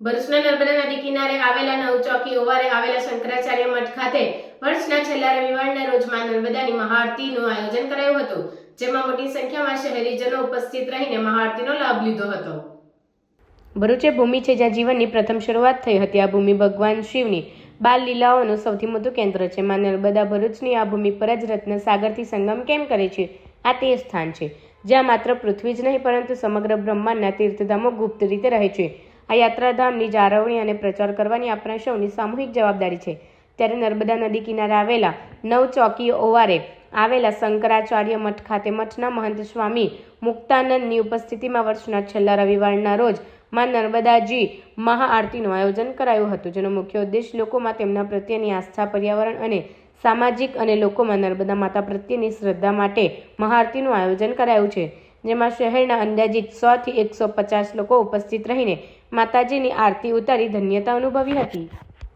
ભરૂચના નર્મદા નદી કિનારે આવેલા નવચોકી ઓવારે આવેલા શંકરાચાર્ય મઠ ખાતે વર્ષના છેલ્લા રવિવારના રોજમાં નર્મદાની મહાઆરતીનું આયોજન કરાયું હતું, જેમાં મોટી સંખ્યામાં શહેરીજનો ઉપસ્થિત રહીને મહાઆરતીનો લાભ લીધો હતો. ભરૂચ એ ભૂમિ છે જ્યાં જીવનની પ્રથમ શરૂઆત થઈ હતી. આ ભૂમિ ભગવાન શિવની બાલ લીલાઓનું સૌથી મોટું કેન્દ્ર છે. માં નર્મદા ભરૂચની આ ભૂમિ પર જ રત્ન સાગરથી સંગમ કેમ કરે છે? આ તે સ્થાન છે, જ્યાં માત્ર પૃથ્વી જ નહીં, પરંતુ સમગ્ર બ્રહ્માંડના તીર્થધામો ગુપ્ત રીતે રહે છે. આ યાત્રાધામની જાળવણી અને પ્રચાર કરવાની આપણા સૌની સામૂહિક જવાબદારી છે. ત્યારે નર્મદા નદી કિનારે આવેલા નવ ચોકી ઓવારે આવેલા શંકરાચાર્ય મઠ ખાતે મઠના મહંત સ્વામી મુક્તાનંદની ઉપસ્થિતિમાં વર્ષના છેલ્લા રવિવારના રોજમાં નર્મદાજી મહાઆરતીનું આયોજન કરાયું હતું, જેનો મુખ્ય ઉદ્દેશ લોકોમાં તેમના પ્રત્યેની આસ્થા, પર્યાવરણ અને સામાજિક અને લોકોમાં નર્મદા માતા પ્રત્યેની શ્રદ્ધા માટે મહાઆરતીનું આયોજન કરાયું છે. જેમાં શહેરના અંદાજિત સોથી એકસો પચાસ લોકો ઉપસ્થિત રહીને માતાજીની આરતી ઉતારી ધન્યતા અનુભવી હતી.